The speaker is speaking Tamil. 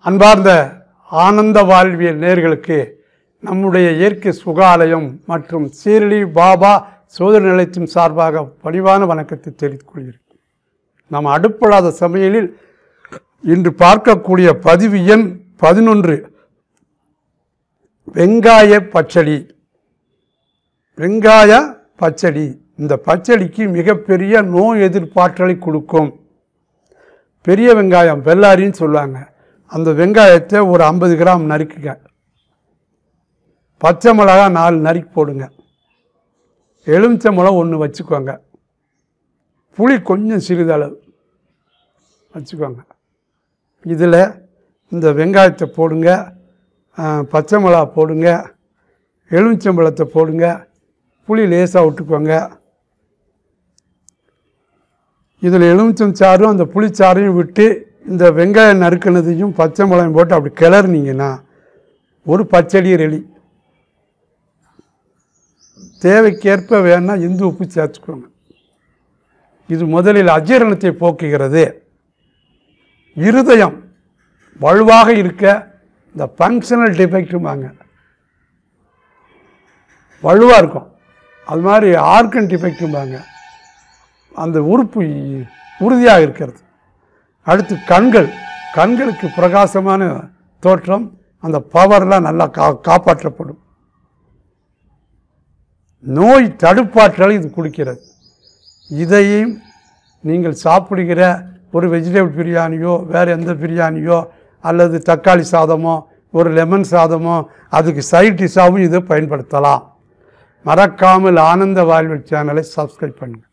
அன்பார்ந்த ஆனந்த வாழ்வியல் நேர்களுக்கு நம்முடைய இயற்கை சுகாலயம் மற்றும் சீரடி பாபா சோதனை நிலையத்தின் சார்பாக பணிவான வணக்கத்தை தெரிவித்துக் கொள்கிறேன். நாம் அடுப்படாத சமையலில் இன்று பார்க்கக்கூடிய பதிவு எண் பதினொன்று. வெங்காய பச்சடி. வெங்காய பச்சடி. இந்த பச்சடிக்கு மிகப்பெரிய நோய் எதிர்ப்பாற்றலை கொடுக்கும். பெரிய வெங்காயம் வெள்ளாரின்னு சொல்லுவாங்க. அந்த வெங்காயத்தை ஒரு ஐம்பது கிராம் நறுக்குங்க. பச்சை மிளகா நாலு நறுக்கி போடுங்க. எலுமிச்சை மிளகா ஒன்று வச்சுக்கோங்க. புளி கொஞ்சம் சிறிதளவு வச்சுக்கோங்க. இதில் இந்த வெங்காயத்தை போடுங்க. பச்சை மிளகா போடுங்க. எலுமிச்சம்பழத்தை போடுங்க. புளி லேசாக விட்டுக்கோங்க. இதில் எலுமிச்சம் சாறும் அந்த புளிச்சாறையும் விட்டு இந்த வெங்காயம் நறுக்கினதையும் பச்சை மிளகாயும் போட்டு அப்படி கிளறுனீங்கன்னா ஒரு பச்சடி ரெடி. தேவைக்கேற்ப வேணால் இந்து உப்பு சேர்த்துக்கோங்க. இது முதலில் அஜீரணத்தை போக்குகிறது. இருதயம் வலுவாக இருக்க இந்த ஃபங்க்ஷனல் டிஃபெக்டும்பாங்க வலுவாக இருக்கும். அது மாதிரி ஆர்கன் டிஃபெக்ட்டும்பாங்க அந்த உறுப்பு உறுதியாக இருக்கிறது. அடுத்து கண்கள். கண்களுக்கு பிரகாசமான தோற்றம். அந்த பவர்லாம் நல்லா கா காப்பாற்றப்படும். நோய் தடுப்பாற்றலை இது கொடுக்கிறது. இதையும் நீங்கள் சாப்பிடுகிற ஒரு வெஜிடபிள் பிரியாணியோ வேறு எந்த பிரியாணியோ அல்லது தக்காளி சாதமோ ஒரு லெமன் சாதமோ அதுக்கு சைட் டிஷ்ஷாகவும் இதை பயன்படுத்தலாம். மறக்காமல் ஆனந்த வாழ்வு சேனலை சப்ஸ்கிரைப் பண்ணுங்கள்